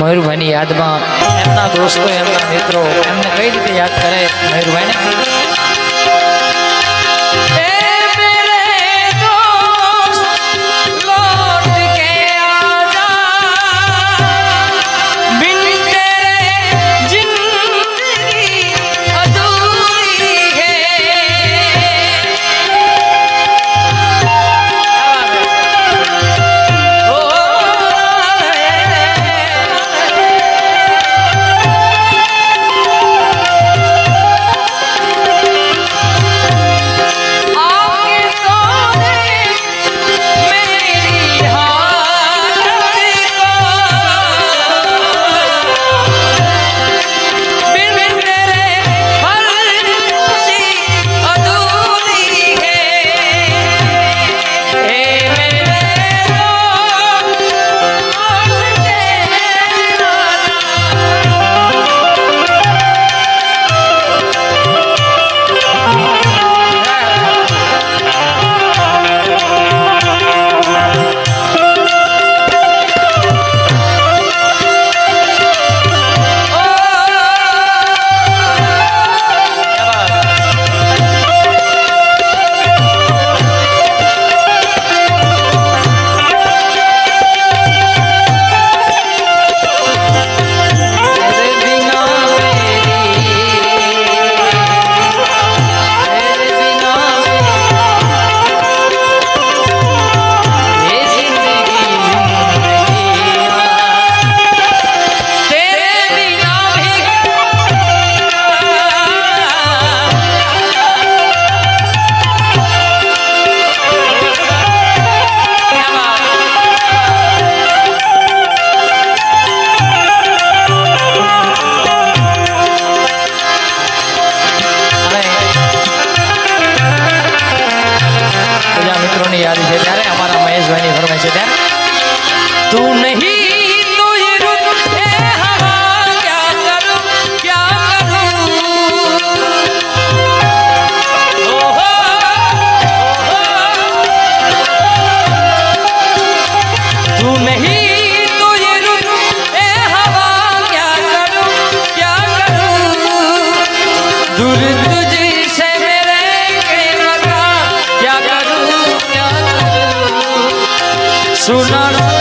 મયુરભાઈની યાદમાં એમના દોસ્તો એમના મિત્રો એમને કઈ રીતે યાદ કરે મયુરભાઈને? सुना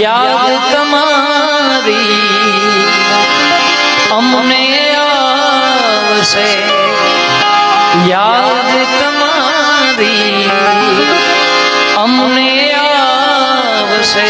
યાદ તમારી અમને આવશે. યાદ તમારી અમને આવશે.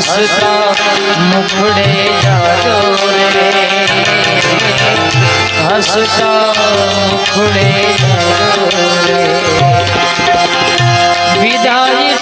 હસતા મુખડે જાજો રે. હસતા મુખડે જાજો વિદાય